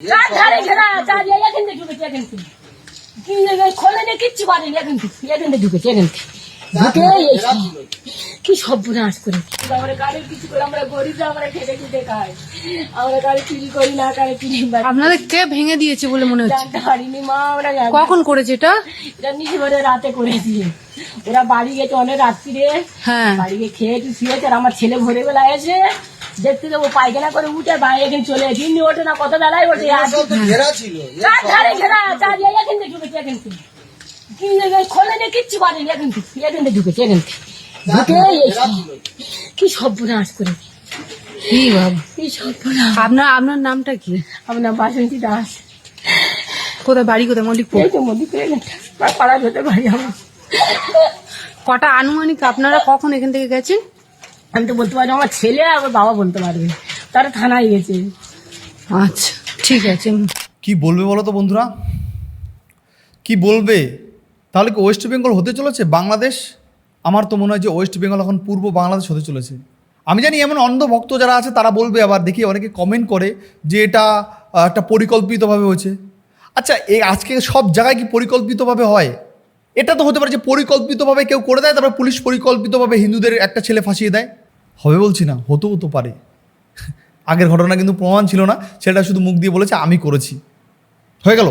চার ধারে ঘেরা চার এখান থেকে ঢুকেছে এখান থেকে। কি খোলে নিয়ে কিচ্ছু পারেনি এখান থেকে এখান থেকে ঢুকেছে এখান থেকে। ঢুকে এই কি করে। আমরা গাড়ির কিছু করে আমরা গরিব আমরা খেটে খেটে খাই। আমরা গাড়ি চুরি করি না গাড়ি চুরি আপনাদের কে ভেঙে দিয়েছে বলে মনে হচ্ছে? জানতে মা আমরা কখন করেছে এটা? এটা নিজে করে রাতে করেছি। ওরা বাড়ি গেছে অনেক রাত্রিরে। হ্যাঁ। বাড়ি গিয়ে খেয়ে একটু শুয়েছে আর আমার ছেলে ভোরে বেলা এসে দেখতে দেবো পায়খানা করে উঠে বাইরে এখানে চলে এমনি ওঠে না কত বেলায় ওঠে আর ঘেরা ছিল? চার ধারে ঘেরা চার এখান থেকে ঢুকেছে এখান থেকে। কি খোলে নিয়ে কিচ্ছু পারেনি এখান থেকে এখান থেকে ঢুকেছে এখান থেকে। কি সর্বনাশ করে। কি বাবা? কি সর্বনাশ। আপনার আপনার নামটা কি? আমার নাম বাসন্তী দাস। কোথায় বাড়ি কোথায় মল্লিকপুর? এই তো মধ্যে পাড়া যেতে পারি আমার। কটা আনুমানিক আপনারা কখন এখান থেকে গেছেন? আমি তো বলতে পারি আমার ছেলে আর আমার বাবা বলতে পারবে তারা থানায় গেছে। আচ্ছা ঠিক আছে। কি বলবে বলো তো বন্ধুরা? কি বলবে? তাহলে কি ওয়েস্ট বেঙ্গল হতে চলেছে? বাংলাদেশ? আমার তো মনে হয় যে ওয়েস্ট বেঙ্গল এখন পূর্ব বাংলাদেশ হতে চলেছে। আমি জানি এমন অন্ধ ভক্ত যারা আছে তারা বলবে আবার দেখি অনেকে কমেন্ট করে যে এটা একটা পরিকল্পিতভাবে হয়েছে। আচ্ছা এই আজকে সব জায়গায় কি পরিকল্পিতভাবে হয়? এটা তো হতে পারে যে পরিকল্পিতভাবে কেউ করে দেয়, তারপরে পুলিশ পরিকল্পিতভাবে হিন্দুদের একটা ছেলে ফাঁসিয়ে দেয়। হবে বলছি না, হতেও তো পারে। আগের ঘটনা কিন্তু প্রমাণ ছিল না, ছেলেটা শুধু মুখ দিয়ে বলেছে, আমি করেছি। হয়ে গেল।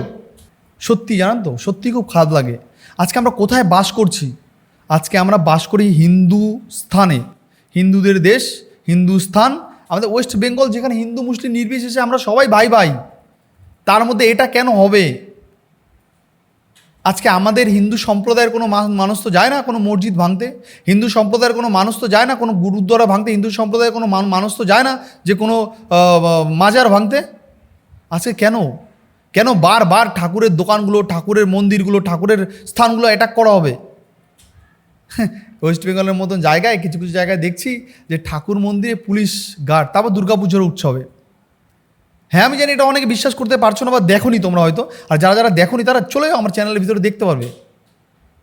সত্যি জানেন তো সত্যি খুব খারাপ লাগে। আজকে আমরা কোথায় বাস করছি? আজকে আমরা বাস করি হিন্দু স্থানে। হিন্দুদের দেশ হিন্দুস্থান আমাদের ওয়েস্ট বেঙ্গল যেখানে হিন্দু মুসলিম নির্বিশেষে আমরা সবাই ভাই ভাই তার মধ্যে এটা কেন হবে? আজকে আমাদের হিন্দু সম্প্রদায়ের কোনো মানুষ তো যায় না কোনো মসজিদ ভাঙতে, হিন্দু সম্প্রদায়ের কোনো মানুষ তো যায় না কোনো গুরুদ্বারা ভাঙতে, হিন্দু সম্প্রদায়ের কোনো মান- মানুষ তো যায় না যে কোনো মাজার ভাঙতে। আজকে কেন? কেন বারবার ঠাকুরের দোকানগুলো, ঠাকুরের মন্দিরগুলো, ঠাকুরের স্থানগুলো অ্যাটাক করা হবে? ওয়েস্ট বেঙ্গলের মতন জায়গায়, কিছু কিছু জায়গায় দেখছি যে ঠাকুর মন্দিরে পুলিশ, গার্ড, তারপর দুর্গাপুজোর উৎসবে। হ্যাঁ আমি জানি এটা অনেকে বিশ্বাস করতে পারছ না বা দেখোনি তোমরা হয়তো। আর যারা যারা দেখোনি, তারা চলে যাও আমার চ্যানেলের ভিতরে দেখতে পারবে।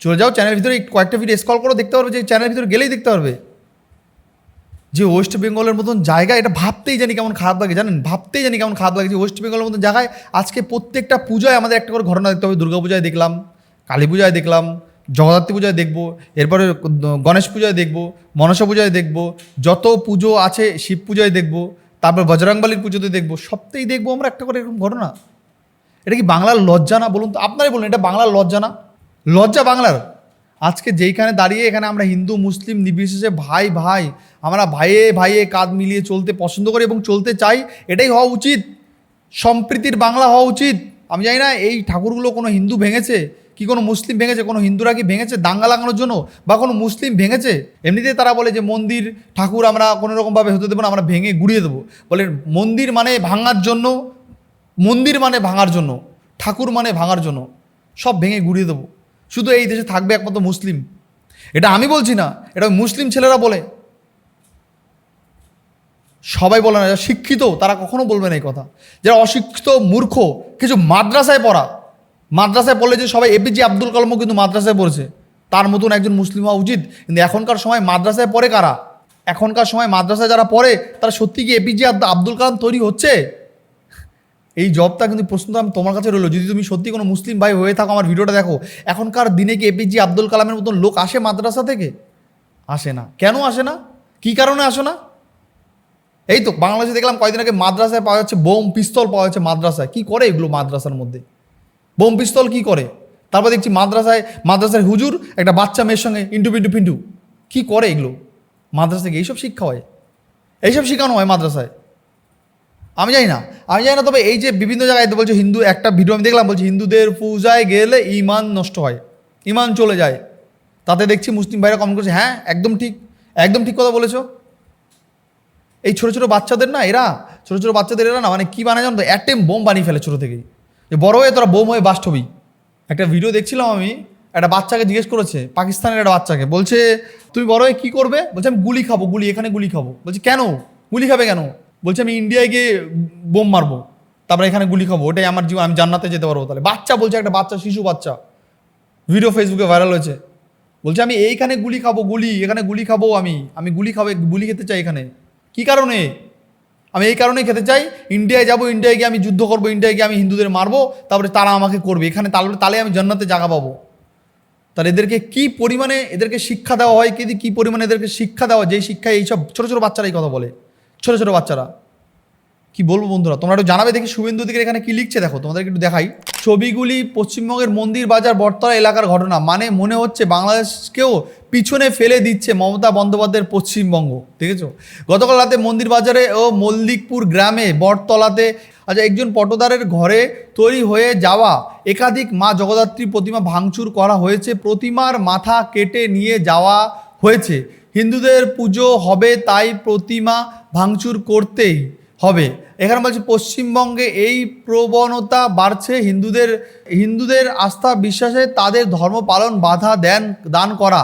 চলে যাও চ্যানেলের ভিতরে, কয়েকটা ভিডিও স্কল করো, দেখতে পারবে যে চ্যানেলের ভিতরে গেলেই দেখতে পারবে। যে ওয়েস্ট বেঙ্গলের মতন জায়গা এটা ভাবতেই জানি কেমন খারাপ লাগে, জানেন? ভাবতেই জানি কেমন খারাপ লাগে যে ওয়েস্ট বেঙ্গলের মতন জায়গায় আজকে প্রত্যেকটা পূজায় আমাদের একটা করে ঘটনা দেখতে হবে। দুর্গা পূজায় দেখলাম, কালী পূজায় দেখলাম, জগদ্ধাত্রী পূজায় দেখব, এরপরে গণেশ পূজায় দেখব, মনসা পূজায় দেখব, যত পুজো আছে শিব পূজায় দেখব তারপর বজরংবলীর পুজোতে দেখব, সবতেই দেখব আমরা একটা করে এরকম ঘটনা। এটা কি বাংলার লজ্জা না বলুন তো? আপনারাই বলুন, এটা বাংলার লজ্জা না? লজ্জা বাংলার। আজকে যেইখানে দাঁড়িয়ে এখানে আমরা হিন্দু, মুসলিম, নির্বিশেষে ভাই ভাই, আমরা ভাইয়ে ভাইয়ে কাঁধ মিলিয়ে চলতে পছন্দ করি এবং চলতে চাই, এটাই হওয়া উচিত। সম্প্রীতির বাংলা হওয়া উচিত। আমি জানি না, এই ঠাকুরগুলো কোনো হিন্দু ভেঙেছে? কি কোনো মুসলিম ভেঙেছে? কোনো হিন্দুরা কি ভেঙেছে দাঙ্গা লাগানোর জন্য? বা কোনো মুসলিম ভেঙেছে? এমনিতে তারা বলে যে মন্দির, ঠাকুর আমরা কোনো রকমভাবে হতে দেবো না, আমরা ভেঙে গুড়িয়ে দেবো। বলে মন্দির মানে ভাঙার জন্য, মন্দির মানে ভাঙার জন্য, ঠাকুর মানে ভাঙার জন্য, সব ভেঙে গুড়িয়ে দেবো। শুধু এই দেশে থাকবে একমাত্র মুসলিম। এটা আমি বলছি না, এটা মুসলিম ছেলেরা বলে। সবাই বলে না, যারা শিক্ষিত, তারা কখনো বলবে না এই কথা। যারা অশিক্ষিত, মূর্খ, কিছু মাদ্রাসায় পড়া মাদ্রাসায় পড়লে যে সবাই এপিজে আব্দুল কালামও কিন্তু মাদ্রাসায় পড়েছে। তার মতন একজন মুসলিম হওয়া উচিত। কিন্তু এখনকার সময় মাদ্রাসায় পড়ে কারা? এখনকার সময় মাদ্রাসায় যারা পড়ে, তারা সত্যি কি এপিজে আব্দুল কালাম তৈরি হচ্ছে? এই জবটা কিন্তু প্রশ্নটা আমি তোমার কাছে রইল। যদি তুমি সত্যি কোনো মুসলিম ভাই হয়ে থাকো আমার ভিডিওটা দেখো, এখনকার দিনে কি এপিজে আব্দুল কালামের মতন লোক আসে মাদ্রাসা থেকে? আসে না। কেন আসে না? কী কারণে আসে না? এই তো, বাংলাদেশে দেখলাম কয়েকদিন আগে মাদ্রাসায় পাওয়া যাচ্ছে বোম, পিস্তল পাওয়া যাচ্ছে মাদ্রাসায়। কি করে এগুলো মাদ্রাসার মধ্যে? বোম পিস্তল কী করে? তারপর দেখছি মাদ্রাসায়, মাদ্রাসার হুজুর একটা বাচ্চা মেয়ের সঙ্গে ইন্টু পিন্টু পিন্টু। কী করে এগুলো? মাদ্রাসা থেকে এইসব শিক্ষা হয়? এইসব শেখানো হয় মাদ্রাসায়। আমি জানি না, আমি জানি না, তবে এই যে বিভিন্ন জায়গায় বলছে হিন্দু, একটা ভিডিও আমি দেখলাম বলছে, হিন্দুদের পূজায় গেলে ইমান নষ্ট হয় ইমান চলে যায়। তাতে দেখছি মুসলিম ভাইরা কমেন্ট করছে হ্যাঁ একদম ঠিক একদম ঠিক কথা বলেছ। এই ছোটো ছোটো বাচ্চাদের না, এরা, ছোটো ছোটো বাচ্চাদের এরা না মানে কী বানায় জানো তো, অ্যাটেম বোম বানিয়ে ফেলে ছোটো থেকেই। যে বড় হয়ে তোরা বোম হয়ে হবি একটা ভিডিও দেখছিলাম আমি, একটা বাচ্চাকে জিজ্ঞেস করেছে, পাকিস্তানের একটা বাচ্চাকে, বলছে, তুমি বড় হয়ে কী করবে? বলছে, আমি গুলি খাব, গুলি, এখানে গুলি খাব। বলছে, কেন? গুলি খাবে কেন? বলছে, আমি ইন্ডিয়ায় গিয়ে বোম মারবো, তারপরে এখানে গুলি খাব, ওটাই আমার জীবন, আমি জান্নাতে যেতে পারব তাহলে। বাচ্চা বলছে, একটা বাচ্চা, শিশু বাচ্চা। ভিডিও ফেসবুকে ভাইরাল হয়েছে। বলছে, আমি এইখানে গুলি খাব, গুলি, এখানে গুলি খাব আমি আমি গুলি খাব, গুলি খেতে চাই এখানে। কি কারণে? আমি এই কারণেই খেতে চাই, ইন্ডিয়ায় যাব, ইন্ডিয়ায় গিয়ে আমি যুদ্ধ করব, ইন্ডিয়ায় গিয়ে আমি হিন্দুদের মারবো, তারপরে তারা আমাকে করবে। এখানে তাহলে তাহলে আমি জান্নাতে জায়গা পাবো। তাহলে এদেরকে কি পরিমাণে এদেরকে শিক্ষা দেওয়া হয়, কি কি পরিমাণে এদেরকে শিক্ষা দেওয়া যেই শিক্ষায় এইসব ছোটো ছোটো বাচ্চারা এই কথা বলে। ছোটো ছোটো বাচ্চারা। কি বলব বন্ধুরা, তোমরা একটু জানাবে দেখি শুভেন্দু দিকের এখানে কি লিখছে? দেখো, তোমাদেরকে একটু দেখাই। ছবিগুলি পশ্চিমবঙ্গের মন্দির বাজার বটতলা এলাকার ঘটনা। মানে মনে হচ্ছে বাংলাদেশকেও পিছনে ফেলে দিচ্ছে মমতা বন্দ্যোপাধ্যায়ের পশ্চিমবঙ্গ, দেখেছ? গতকাল রাতে মন্দির বাজারে ও মল্লিকপুর গ্রামে বটতলাতে আচ্ছা একজন পটদারের ঘরে তৈরি হয়ে যাওয়া একাধিক মা জগদ্ধাত্রী প্রতিমা ভাঙচুর করা হয়েছে, প্রতিমার মাথা কেটে নিয়ে যাওয়া হয়েছে। হিন্দুদের পুজো হবে, তাই প্রতিমা ভাঙচুর করতেই হবে। এখানে বলছে, পশ্চিমবঙ্গে এই প্রবণতা বাড়ছে, হিন্দুদের হিন্দুদের আস্থা বিশ্বাসে তাদের ধর্ম পালন বাধা দেন, দান করা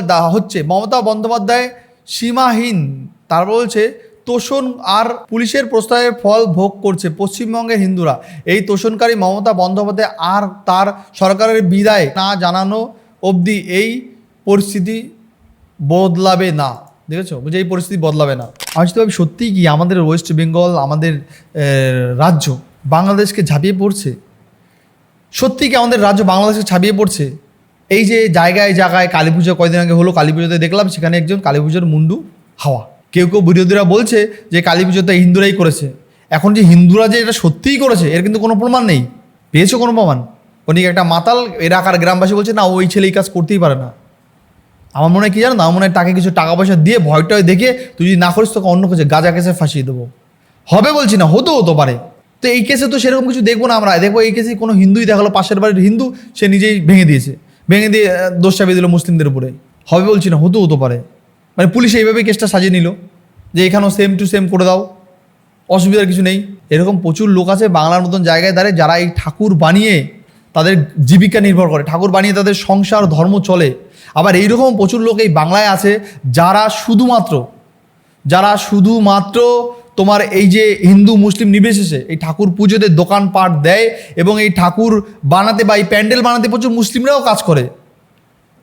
দা- হচ্ছে, মমতা বন্দ্যোপাধ্যায় সীমাহীন। তার বলছে, তোষণ আর পুলিশের প্রস্তাবের ফল ভোগ করছে পশ্চিমবঙ্গের হিন্দুরা। এই তোষণকারী মমতা বন্দ্যোপাধ্যায় আর তার সরকারের বিদায় না জানানো অবধি এই পরিস্থিতি বদলাবে না। দেখেছ? বুঝে এই পরিস্থিতি বদলাবে না। আমি ভাবি সত্যিই কি আমাদের ওয়েস্ট বেঙ্গল, আমাদের রাজ্য বাংলাদেশকে ঝাঁপিয়ে পড়ছে? সত্যি কি আমাদের রাজ্য বাংলাদেশকে ছাপিয়ে পড়ছে? এই যে জায়গায় জায়গায় কালী পুজো কয়দিন আগে হলো, কালী পুজোতে দেখলাম সেখানে একজন কালী পুজোর মুন্ডু হাওয়া। কেউ কেউ বিরোধীরা বলছে যে কালী পুজোতে হিন্দুরাই করেছে। এখন যে হিন্দুরা যে এটা সত্যিই করেছে, এর কিন্তু কোনো প্রমাণ নেই। পেয়েছ কোনো প্রমাণ? উনি একটা মাতাল এলাকার গ্রামবাসী বলছে, না ওই ছেলে এই কাজ করতেই পারে না। আমার মনে হয় কি জানো না আমার মনে হয় তাকে কিছু টাকা পয়সা দিয়ে ভয়টা দেখে তুই যদি না করিস, তোকে অন্য কিছু গাজা কেসে ফাঁসিয়ে দেবো। হবে বলছি না, হতেও হতে পারে। তো এই কেসে তো সেরকম কিছু দেখব না আমরা। দেখব এই কেসে কোনো হিন্দুই দেখাল, পাশের বাড়ির হিন্দু, সে নিজেই ভেঙে দিয়েছে। ভেঙে দিয়ে দোষ চাপিয়ে দিল মুসলিমদের উপরে। হবে বলছি না, হতেও হতে পারে। মানে পুলিশ এইভাবে কেসটা সাজিয়ে নিল যে এখানেও সেম টু সেম করে দাও, অসুবিধার কিছু নেই। এরকম প্রচুর লোক আছে বাংলার মতন জায়গায় দাঁড়িয়ে যারা এই ঠাকুর বানিয়ে তাদের জীবিকা নির্ভর করে। ঠাকুর বানিয়ে তাদের সংসার, ধর্ম চলে। আবার এইরকম প্রচুর লোক এই বাংলায় আছে যারা শুধুমাত্র যারা শুধুমাত্র তোমার এই যে হিন্দু মুসলিম নির্বিশেষে এই ঠাকুর পুজোতে দোকানপাট দেয় এবং এই ঠাকুর বানাতে বা এই প্যান্ডেল বানাতে প্রচুর মুসলিমরাও কাজ করে।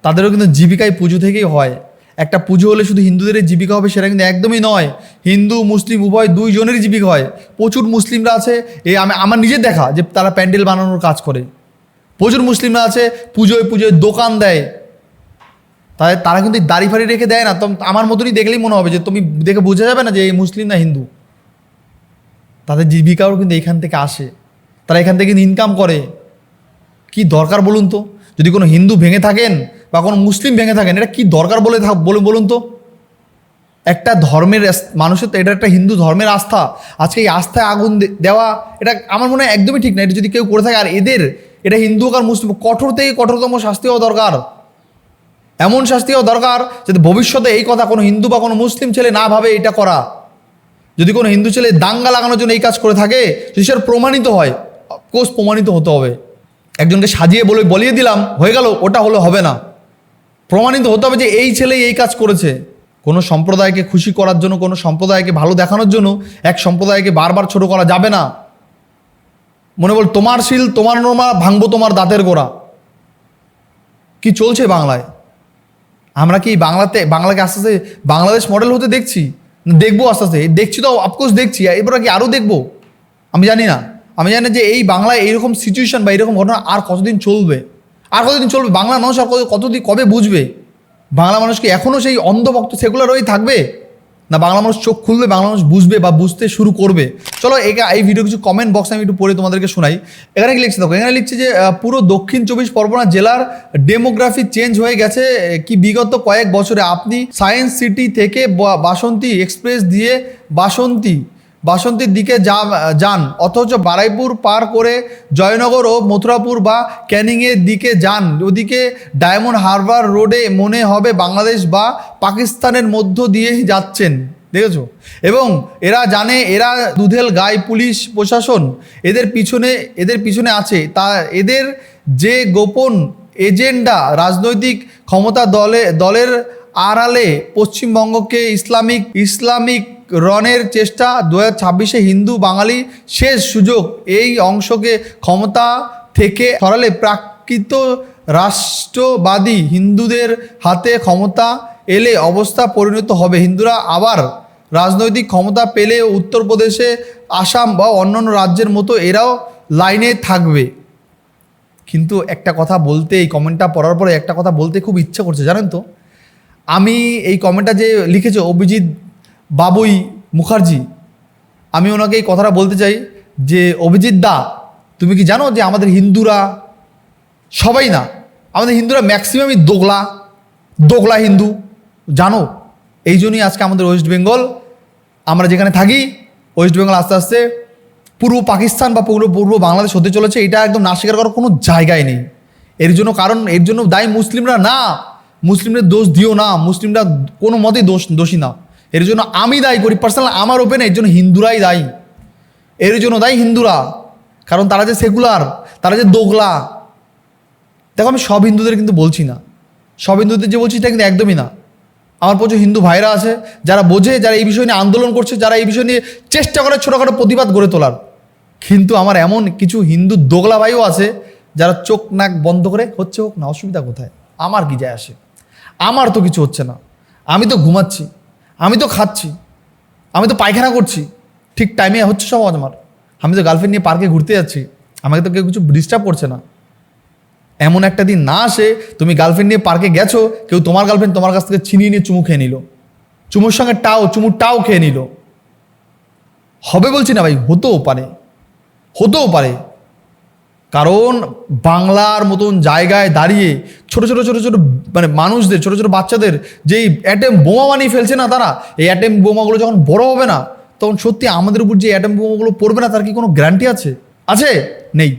তাদেরও কিন্তু জীবিকায় পুজো থেকেই হয়। একটা পুজো হলে শুধু হিন্দুদের জীবিকা হবে সেটা কিন্তু একদমই নয়। হিন্দু, মুসলিম, উভয় দুইজনেরই জীবিকা হয়। প্রচুর মুসলিমরা আছে, এই আমি, আমার নিজের দেখা যে তারা প্যান্ডেল বানানোর কাজ করে। প্রচুর মুসলিমরা আছে, পুজোয় পুজোয় দোকান দেয়। তাই তারা কিন্তু দাড়ি ফাড়ি রেখে দেয় না। তো আমার মতনই দেখলেই মনে হবে যে তুমি দেখে বোঝা যাবে না যে এই মুসলিম না হিন্দু। তাদের জীবিকাও কিন্তু এখান থেকে আসে। তারা এখান থেকে ইনকাম করে। কি দরকার বলুন তো? যদি কোনো হিন্দু ভেঙে থাকেন বা কোনো মুসলিম ভেঙে থাকেন, এটা কি দরকার বলে বলুন বলুন তো? একটা ধর্মের মানুষের তো এটা একটা হিন্দু ধর্মের আস্থা। আজকে এই আস্থায় আগুন দেওয়া, এটা আমার মনে হয় একদমই ঠিক না। এটা যদি কেউ করে থাকে, আর এদের, এটা হিন্দু হোক আর মুসলিম কঠোর থেকে কঠোরতম শাস্তি হওয়া দরকার। এমন শাস্তি হওয়া দরকার যাতে ভবিষ্যতে এই কথা কোনো হিন্দু বা কোনো মুসলিম ছেলে না ভাবে এটা করা। যদি কোনো হিন্দু ছেলে দাঙ্গা লাগানোর জন্য এই কাজ করে থাকে, যদি সেটা প্রমাণিত হয় কোর্স প্রমাণিত হতে হবে। একজনকে সাজিয়ে বলে, বলিয়ে দিলাম, হয়ে গেল, ওটা হলে, হবে না। প্রমাণিত হতে হবে যে এই ছেলে এই কাজ করেছে। কোনো সম্প্রদায়কে খুশি করার জন্য, কোনো সম্প্রদায়কে ভালো দেখানোর জন্য এক সম্প্রদায়কে বারবার ছোট করা যাবে না। মনে বল, তোমার শিল, তোমার নোমা ভাঙবো তোমার দাঁতের গোড়া। কি চলছে বাংলায়? আমরা কি বাংলাতে, বাংলাকে আস্তে আস্তে বাংলাদেশ মডেল হতে দেখছি? দেখব আস্তে আস্তে। দেখছি তো অফকোর্স দেখছি এরপর কি আরও দেখব। আমি জানি না। আমি জানি যে এই বাংলায় এইরকম সিচুয়েশন বা এরকম ঘটনা আর কতদিন চলবে। আর কতদিন চলবে? বাংলা মানুষ আর কত- কতদিন কবে বুঝবে? বাংলা মানুষ কি এখনও সেই অন্ধভক্ত সেগুলো রয়ে থাকবে? না, বাংলা মানুষ চোখ খুলবে, বাংলা মানুষ বুঝবে বা বুঝতে শুরু করবে। চলো একা এই ভিডিও কিছু কমেন্ট বক্সে আমি একটু পড়ে তোমাদেরকে শোনাই। এখানে কি লিখছে দেখো, এখানে লিখছে যে পুরো দক্ষিণ চব্বিশ পরগনা জেলার ডেমোগ্রাফি চেঞ্জ হয়ে গেছে কি বিগত কয়েক বছরে। আপনি সায়েন্স সিটি থেকে বাসন্তী এক্সপ্রেস দিয়ে বাসন্তী বাসন্তীর দিকে যা- যান, অথচ বারাইপুর পার করে জয়নগর ও মথুরাপুর বা ক্যানিংয়ের দিকে যান। ওদিকে ডায়মন্ড হারবার রোডে মনে হবে বাংলাদেশ বা পাকিস্তানের মধ্য দিয়ে যাচ্ছেন, দেখেছ? এবং এরা জানে, এরা দুধেল গাই পুলিশ প্রশাসন, এদের পিছনে এদের পিছনে আছে। তা, এদের যে গোপন এজেন্ডা, রাজনৈতিক ক্ষমতা দলে, দলের আড়ালে পশ্চিমবঙ্গকে ইসলামিক ইসলামিক রনের চেষ্টা, দু ছাব্বিশে হিন্দু বাঙালি শেষ সুযোগ। এই অংশকে ক্ষমতা থেকে সরালে প্রাকৃত রাষ্ট্রবাদী হিন্দুদের হাতে ক্ষমতা এলে অবস্থা পরিণত হবে। হিন্দুরা আবার রাজনৈতিক ক্ষমতা পেলে উত্তরপ্রদেশে, আসাম বা অন্যান্য রাজ্যের মতো এরাও লাইনে থাকবে। কিন্তু একটা কথা বলতে এই কমেন্টটা পড়ার পরে একটা কথা বলতে খুব ইচ্ছে করছে, জানেন তো? আমি এই কমেন্টটা যে লিখেছে অভিজিৎ বাবুই মুখার্জি, আমি ওনাকে এই কথাটা বলতে চাই যে, অভিজিৎ দা, তুমি কি জানো যে আমাদের হিন্দুরা সবাই না, আমাদের হিন্দুরা ম্যাক্সিমামই দোগলা দোগলা হিন্দু, জানো? এই জন্যই আজকে আমাদের ওয়েস্ট বেঙ্গল আমরা যেখানে থাকি ওয়েস্ট বেঙ্গল আস্তে আস্তে পূর্ব পাকিস্তান বা পূর্ব পূর্ব বাংলাদেশ হতে চলেছে, এটা একদম না স্বীকার করার কোনো জায়গায় নেই। এর জন্য কারণ, এর জন্য দায়ী মুসলিমরা না মুসলিমদের দোষ দিও না, মুসলিমরা কোনো মতেই দোষ, দোষী না। এর জন্য আমি দায়ী করি পার্সোনাল আমার ওপেন এর জন্য হিন্দুরাই দায়ী। এর জন্য দায়ী হিন্দুরা। কারণ তারা যে সেকুলার তারা যে দোগলা, দেখো আমি সব হিন্দুদের কিন্তু বলছি না। সব হিন্দুদের যে বলছি এটা কিন্তু একদমই না। আমার প্রচুর হিন্দু ভাইরা আছে, যারা বোঝে, যারা এই বিষয় নিয়ে আন্দোলন করছে, যারা এই বিষয় নিয়ে চেষ্টা করে ছোটোখাটো প্রতিবাদ গড়ে তোলার। কিন্তু আমার এমন কিছু হিন্দু দোগলা ভাইও আছে, যারা চোখ নাক বন্ধ করে, হচ্ছে হোক না, অসুবিধা কোথায়? আমার কি যায় আসে? আমার তো কিছু হচ্ছে না। আমি তো ঘুমাচ্ছি, আমি তো খাচ্ছি, আমি তো পায়খানা করছি। ঠিক টাইমে হচ্ছে সব আমার আমি তো গার্লফ্রেন্ড নিয়ে পার্কে ঘুরতে যাচ্ছি। আমাকে তো কেউ কিছু ডিস্টার্ব করছে না। এমন একটা দিন না আসে তুমি গার্লফ্রেন্ড নিয়ে পার্কে গেছো, কেউ তোমার গার্লফ্রেন্ড তোমার কাছ থেকে ছিনিয়ে নিয়ে চুমু খেয়ে নিল। চুমুর সঙ্গে টাও, চুমুর টাও খেয়ে নিল। হবে বলছি না ভাই, হতেও পারে। হতেও পারে। কারণ বাংলার মতন জায়গায় দাঁড়িয়ে ছোট ছোট ছোট ছোট মানে মানুষদের, ছোট ছোট বাচ্চাদের যেই অ্যাটেম বোমা বানিয়ে ফেলছে না তারা, এই অ্যাটেম বোমাগুলো যখন বড় হবে না, তখন সত্যি আমাদের উপর যে অ্যাটেম বোমাগুলো পড়বে না, তার কি কোনো গ্যারান্টি আছে? আছে? নেই।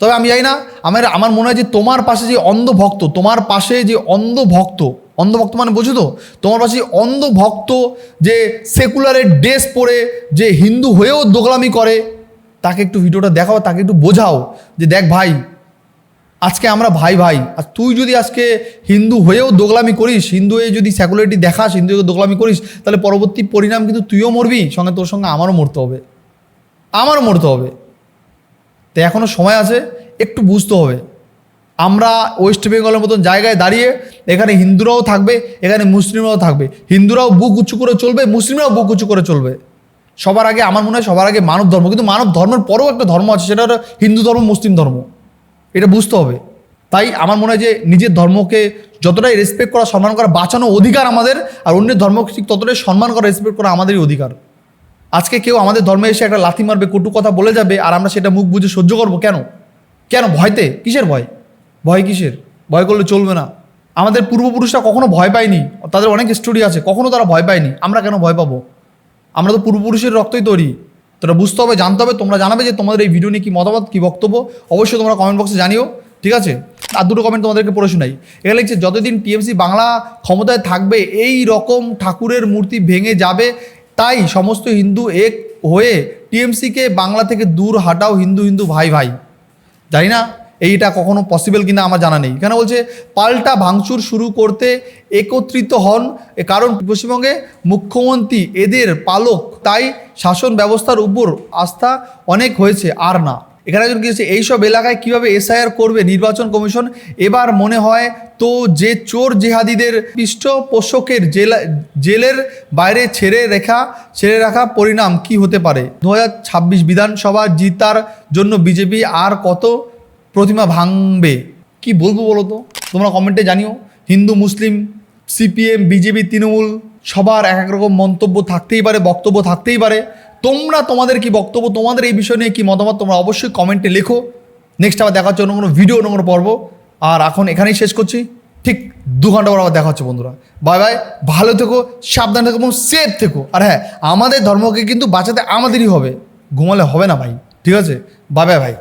তবে আমি জানি না, আমার আমার মনে হয় যে তোমার পাশে যে অন্ধ ভক্ত তোমার পাশে যে অন্ধ ভক্ত অন্ধ ভক্ত মানে বোঝো তো, তোমার পাশে অন্ধ ভক্ত যে সেকুলারের ড্রেস পরে যে হিন্দু হয়েও দোগলামি করে তাকে একটু ভিডিওটা দেখাও, তাকে একটু বোঝাও যে দেখ ভাই, আজকে আমরা ভাই ভাই, আর তুই যদি আজকে হিন্দু হয়েও দোগলামি করিস, হিন্দু হয়ে যদি সেকুলারিটি দেখাস, হিন্দু হয়ে দোগলামি করিস, তাহলে পরবর্তী পরিণাম কিন্তু তুইও মরবি, সঙ্গে তোর সঙ্গে আমারও মরতে হবে। আমারও মরতে হবে। তো এখনও সময় আছে, একটু বুঝতে হবে। আমরা ওয়েস্ট বেঙ্গলের মতন জায়গায় দাঁড়িয়ে, এখানে হিন্দুরাও থাকবে, এখানে মুসলিমরাও থাকবে। হিন্দুরাও বুক উঁচু করে চলবে, মুসলিমরাও বুক উঁচু করে চলবে। সবার আগে, আমার মনে হয় সবার আগে মানব ধর্ম, কিন্তু মানব ধর্মের পরেও একটা ধর্ম আছে, সেটা হলো হিন্দু ধর্ম, মুসলিম ধর্ম। এটা বুঝতে হবে। তাই আমার মনে হয় যে নিজের ধর্মকে যতটাই রেসপেক্ট করা, সম্মান করা বাঁচানো অধিকার আমাদের, আর অন্যের ধর্মকে ঠিক ততটাই সম্মান করা রেসপেক্ট করা আমাদেরই অধিকার। আজকে কেউ আমাদের ধর্মে এসে একটা লাথি মারবে, কটু কথা বলে যাবে, আর আমরা সেটা মুখ বুঝে সহ্য করব কেন? কেন? ভয়তে? কিসের ভয়? ভয় কিসের? ভয় করলে চলবে না। আমাদের পূর্বপুরুষরা কখনো ভয় পায়নি। তাদের অনেক স্টোরি আছে, কখনো তারা ভয় পায়নি। আমরা কেন ভয় পাবো? আমরা তো পূর্বপুরুষের রক্তই তৈরি। তোরা বুঝতে হবে, জানতে হবে, তোমরা জানাবে যে তোমাদের এই ভিডিও নিয়ে কী মতামত, কী বক্তব্য। অবশ্যই তোমরা কমেন্ট বক্সে জানিও, ঠিক আছে? আর দুটো কমেন্ট তোমাদেরকে পড়ে শোনাই। এখানে লিখছে, যতদিন টিএমসি বাংলা ক্ষমতায় থাকবে, এই রকম ঠাকুরের মূর্তি ভেঙে যাবে। তাই সমস্ত হিন্দু এক হয়ে টিএমসিকে বাংলা থেকে দূর হাটাও হিন্দু হিন্দু ভাই ভাই। জানি না এইটা কখনো পসিবল কিনা আমার জানা নেই। এখানে বলছে, পাল্টা ভাঙচুর শুরু করতে একত্রিত হন কারণ পশ্চিমবঙ্গে মুখ্যমন্ত্রী এদের পালক, তাই শাসন ব্যবস্থার উপর আস্থা অনেক হয়েছে, আর না। এখানে একজন কি এইসব এলাকায় কীভাবে এসআইআর করবে নির্বাচন কমিশন? এবার মনে হয়, তো যে চোর জেহাদিদের পৃষ্ঠপোষকের জেলা, জেলের বাইরে ছেড়ে রেখা, ছেড়ে রাখা পরিণাম কি হতে পারে? দু হাজার ছাব্বিশ বিধানসভা জিতার জন্য বিজেপি আর কত প্রতিমা ভাঙবে। কি বলব বলো তো তোমরা কমেন্টে জানিও। হিন্দু, মুসলিম, সিপিএম, বিজেপি, তৃণমূল, সবার এক এক রকম মন্তব্য থাকতেই পারে, বক্তব্য থাকতেই পারে। তোমরা তোমাদের কি বক্তব্য, তোমাদের এই বিষয় নিয়ে কি মতামত তোমরা অবশ্যই কমেন্টে লেখো। নেক্সট আবার দেখা হচ্ছে অন্য কোনো ভিডিও অন্য কোনো পর্ব। আর এখন এখানেই শেষ করছি। ঠিক দু ঘণ্টা পর আবার দেখা হচ্ছে, বন্ধুরা। বাই বাই ভালো থেকো, সাবধান থেকো এবং সেফ থেকো। আর হ্যাঁ আমাদের ধর্মকে কিন্তু বাঁচাতে আমাদেরই হবে। ঘুমালে হবে না ভাই। ঠিক আছে? বাই বাই ভাই।